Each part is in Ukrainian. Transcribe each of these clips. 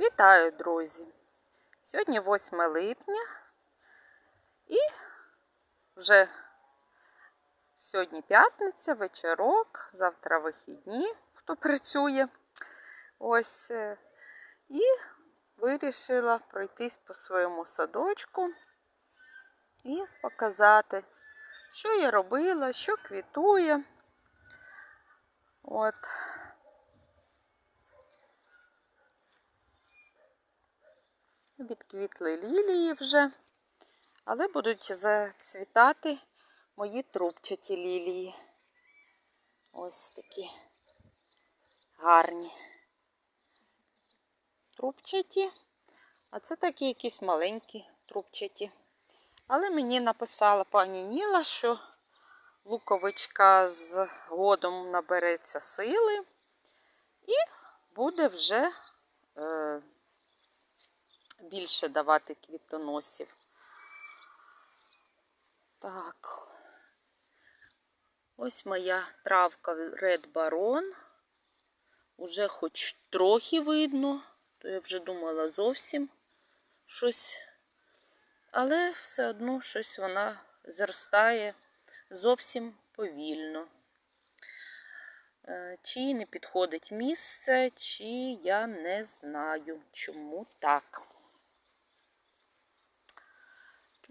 Вітаю, друзі! Сьогодні 8 липня і вже сьогодні п'ятниця, вечорок, завтра вихідні, хто працює. Ось. е, І вирішила пройтись по своєму садочку і показати, що я робила, що квітує. От. Відквітли лілії вже, але будуть зацвітати мої трубчаті лілії. Ось такі гарні. Трубчаті, а це такі якісь маленькі трубчаті. Але мені написала пані Ніла, що луковичка з годом набереться сили і буде вже. Е, більше давати квітоносів. Так. Ось моя травка Red Baron. Уже хоч трохи видно, то я вже думала зовсім щось. Але все одно щось вона зростає зовсім повільно. Е, Чи не підходить місце, чи я не знаю, чому так.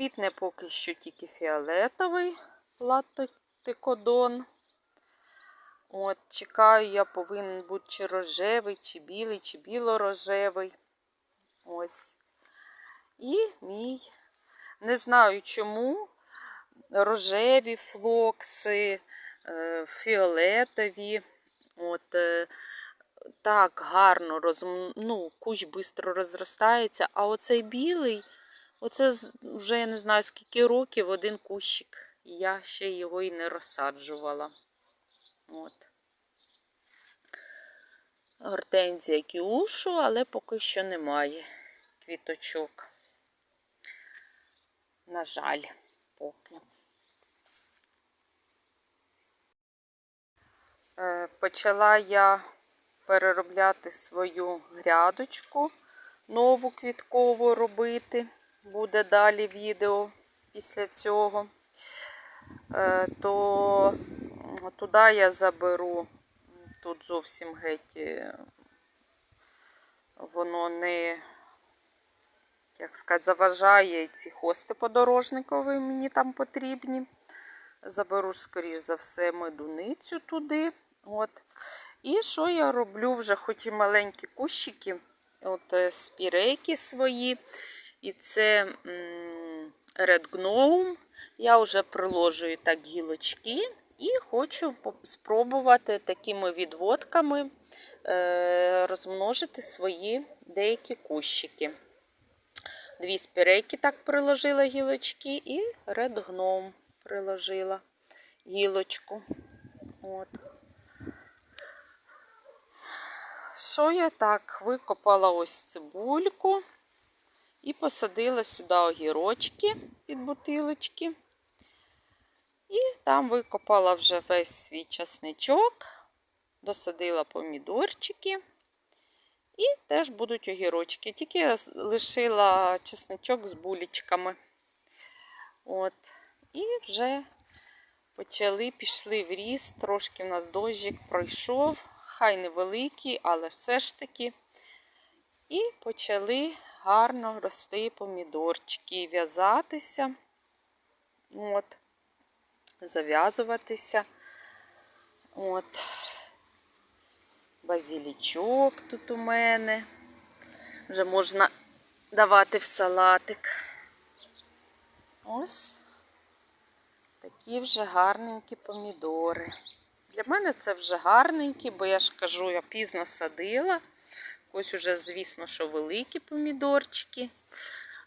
Квітне поки що тільки фіолетовий латикодон. От, чекаю, я повинен бути чи рожевий, чи білий, чи білорожевий. Ось. І мій. Не знаю чому. Рожеві флокси, е, фіолетові. От, е, так гарно роз... ну, кущ швидко розростається, а оцей білий. Оце вже я не знаю скільки років один кущик. Я ще його і не розсаджувала. От. Гортензія кіушу, але поки що немає квіточок. На жаль, поки. Е, Почала я переробляти свою грядочку, нову квіткову робити буде далі відео після цього, е, то туди я заберу, тут зовсім геть е, воно не, як сказати, заважає ці хости подорожникові мені там потрібні. Заберу, скоріш за все, медуницю туди. От. І що я роблю вже, хоч і маленькі кущики, от е, спірейки свої. І це Red Gnome. Я вже приложую так гілочки і хочу спробувати такими відводками е, розмножити свої деякі кущики. Дві спірейки так приложила гілочки, і Red Gnome приложила гілочку. От. Що я так викопала ось цибульку. І посадила сюди огірочки під бутилочки. І там викопала вже весь свій часничок, досадила помідорчики. І теж будуть огірочки. Тільки я лишила чесничок з булічками. От. І вже почали, пішли в ріст. Трошки в нас дощик пройшов. Хай невеликий, але все ж таки. І почали гарно рости помідорчики, в'язатися, от, зав'язуватися. От, базілічок тут у мене. Вже можна давати в салатик. Ось такі вже гарненькі помідори. Для мене це вже гарненькі, бо я ж кажу, я пізно садила. Ось уже, звісно, що великі помідорчики.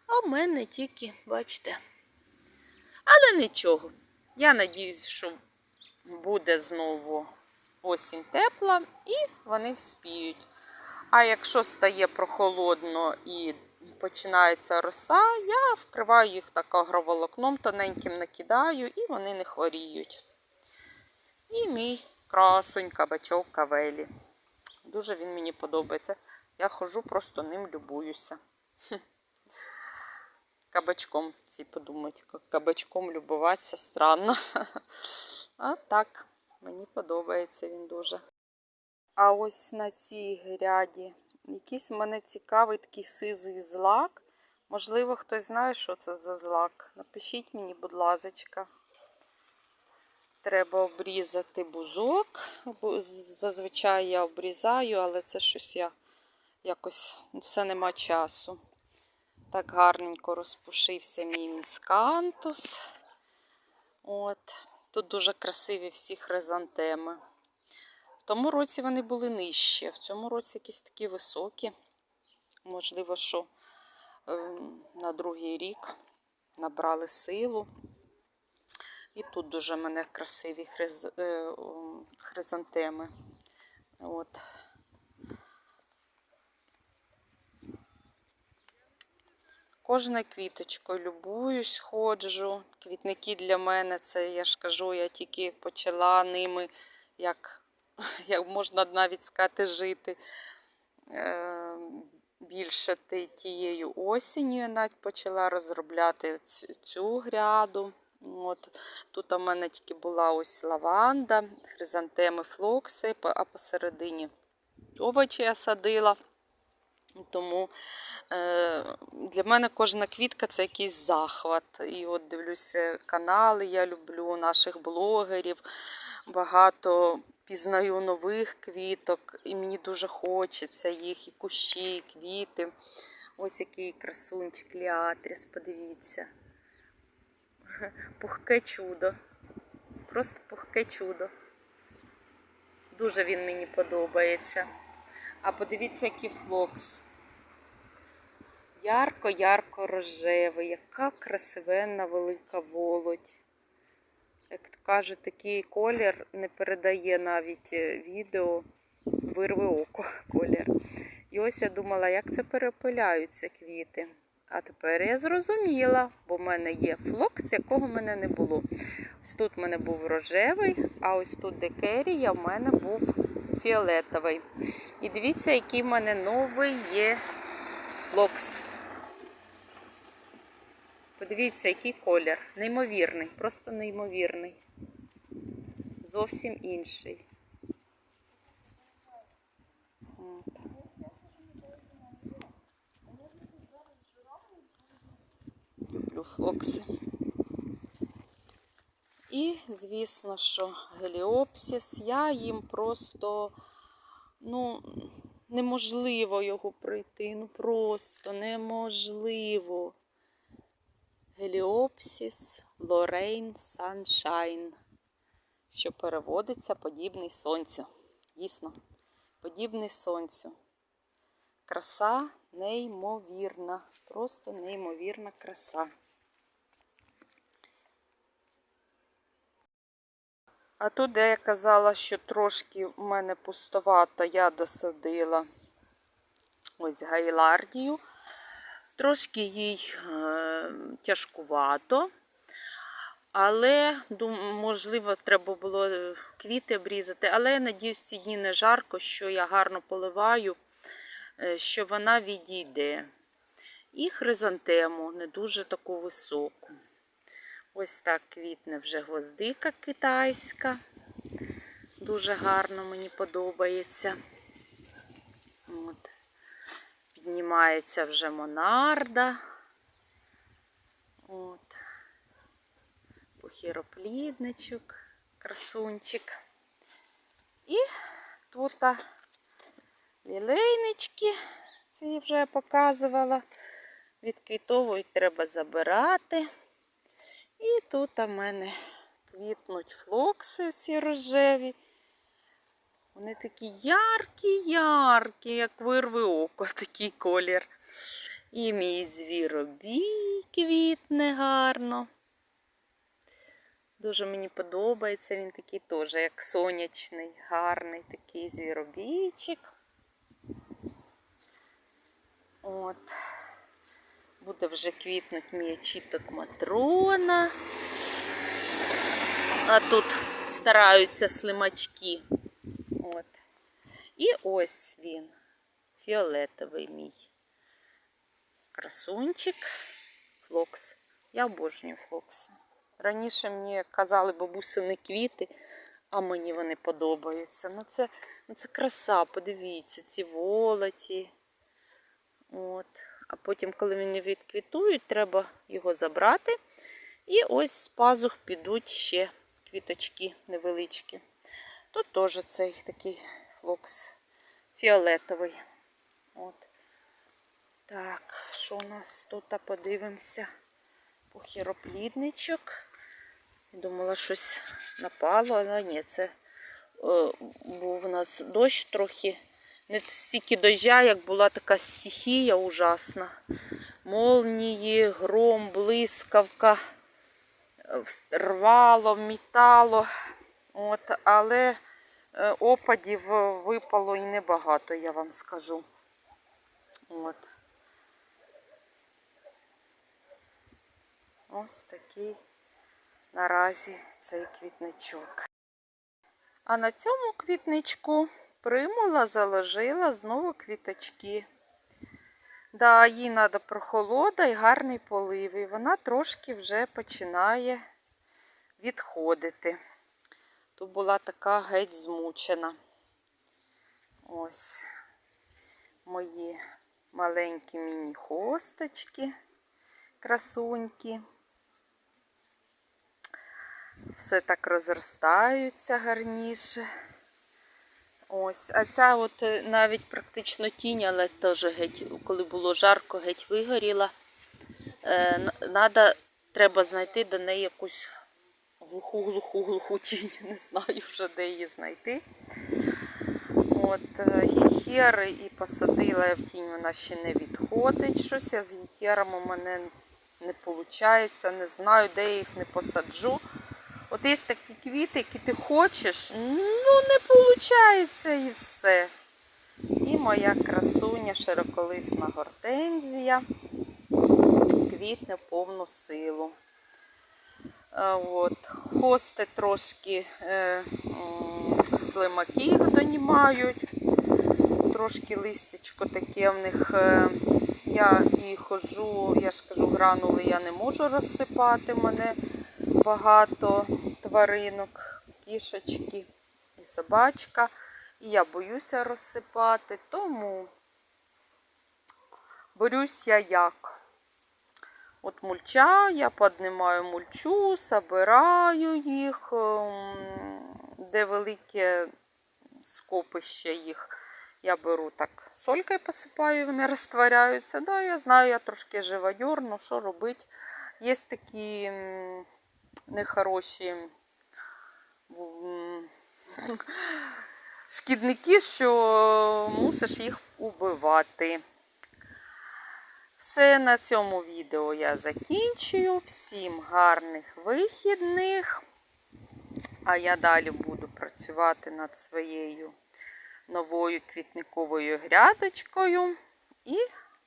А в мене тільки, бачите. Але нічого. Я надіюсь, що буде знову осінь тепла і вони вспіють. А якщо стає прохолодно і починається роса, я вкриваю їх так агроволокном, тоненьким накидаю, і вони не хворіють. І мій красунь кабачок кавелі. Дуже він мені подобається. Я ходжу, просто ним любуюся. Кабачком всі подумають, кабачком любуватися странно. А так, мені подобається він дуже. А ось на цій гряді якийсь мене цікавий такий сизий злак. Можливо, хтось знає, що це за злак. Напишіть мені, будь ласка. Треба обрізати бузок. Зазвичай я обрізаю, але це щось я якось все нема часу. Так гарненько розпушився мій міскантус. От. Тут дуже красиві всі хризантеми. В тому році вони були нижчі, в цьому році якісь такі високі. Можливо, що ем, на другий рік набрали силу. І тут дуже в мене красиві хриз... е, хризантеми. От. Кожною квіточкою любуюсь, ходжу. Квітники для мене це, я ж кажу, я тільки почала ними, як, як можна навіть сказати, жити. Е, більше тією осінню я навіть почала розробляти цю, цю гряду. От. Тут у мене тільки була ось лаванда, хризантеми, флокси, а посередині овочі я садила. Тому е, для мене кожна квітка це якийсь захват. І от дивлюся канали, я люблю наших блогерів. Багато пізнаю нових квіток, і мені дуже хочеться їх, і кущі, і квіти. Ось який красунчик Ліатріс, подивіться. Пухке чудо. Просто пухке чудо. Дуже він мені подобається. А подивіться, який флокс. Ярко-ярко рожевий, яка красивенна велика володь. Як кажуть, такий колір не передає навіть е, відео, вирви око колір. І ось я думала, як це перепиляються квіти. А тепер я зрозуміла, бо в мене є флокс, якого в мене не було. Ось тут в мене був рожевий, а ось тут де керія в мене був фіолетовий. І дивіться, який в мене новий є флокс. Подивіться, який колір. Неймовірний, просто неймовірний. Зовсім інший. От. Люблю флокси. І, звісно, що геліопсіс, я їм просто, ну, неможливо його пройти. Ну просто неможливо. Геліопсіс Лорейн Саншайн, що переводиться подібний сонцю. Дійсно, подібний сонцю. Краса неймовірна, просто неймовірна краса. А тут, де я казала, що трошки в мене пустовато, я досадила ось гайлардію. Трошки їй е, тяжкувато, але, можливо, треба було е, квіти обрізати. Але я надіюсь, ці дні не жарко, що я гарно поливаю, е, що вона відійде. І хризантему не дуже таку високу. Ось так квітне вже гвоздика китайська. Дуже гарно мені подобається. От. Піднімається вже монарда. От. Похіроплідничок, красунчик. І тут лілейнички, це я вже показувала. Відквітовують треба забирати. І тут у мене квітнуть флокси ці рожеві. Вони такі яркі-яркі, як вирви око, такий колір. І мій звіробій квітне гарно. Дуже мені подобається, він такий теж, як сонячний, гарний такий звіробійчик. От. Буде вже квітнуть мій очіток матрона. А тут стараються слимачки. От. І ось він. фіолетовий мій красунчик. Флокс. Я обожнюю флокси. Раніше мені казали бабусини квіти, а мені вони подобаються. Ну це, ну це краса, подивіться, ці волоті. От. А потім, коли вони відквітують, треба його забрати. І ось з пазух підуть ще квіточки невеличкі. Тут теж цей такий флокс фіолетовий. От. Так, що у нас тут подивимося? Похіроплідничок. Думала, щось напало, але ні, це о, був у нас дощ трохи. Не стільки дождя, як була така стихія ужасна. Молнії, гром, блискавка, е, рвало, мітало. От, але е, опадів е, випало і небагато, я вам скажу. От. Ось такий наразі цей квітничок. А на цьому квітничку примула заложила знову квіточки. Да, їй треба прохолода і гарний полив. І вона трошки вже починає відходити. Тут була така геть змучена. Ось мої маленькі міні-хосточки, красуньки. Все так розростаються гарніше. Ось, а ця от е, навіть практично тінь, але теж геть, коли було жарко, геть вигоріла. Е, надо, треба знайти до неї якусь глуху-глуху-глуху тінь. Не знаю вже, де її знайти. От, е, гіхери і посадила я в тінь, вона ще не відходить. Щось я з гіхером у мене не виходить, не знаю, де я їх не посаджу. От є такі квіти, які ти хочеш, ну не виходить і все. І моя красуня, широколисна гортензія, квітне повну силу. От, Хости трошки е, м, слимаки донімають. Трошки листячко таке в них. Е, я і хожу, я ж кажу, гранули я не можу розсипати. мене багато тваринок, кішечки і собачка. І я боюся розсипати, тому борюсь я як. От мульча, я піднімаю мульчу, собираю їх, ем, де велике скопище їх. Я беру так солькою посипаю, вони розтворяються. Да, я знаю, я трошки живодер, ну що робити. Є такі нехороші шкідники, що мусиш їх убивати. Все на цьому відео я закінчую. Всім гарних вихідних. А я далі буду працювати над своєю новою квітниковою грядочкою і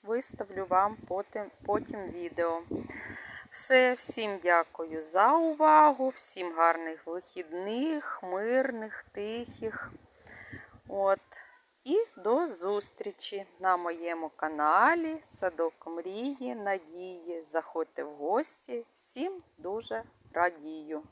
виставлю вам потім, потім відео. Все, всім дякую за увагу, всім гарних вихідних, мирних, тихих. От. І до зустрічі на моєму каналі Садок Мрії, Надії. Заходьте в гості. Всім дуже радію!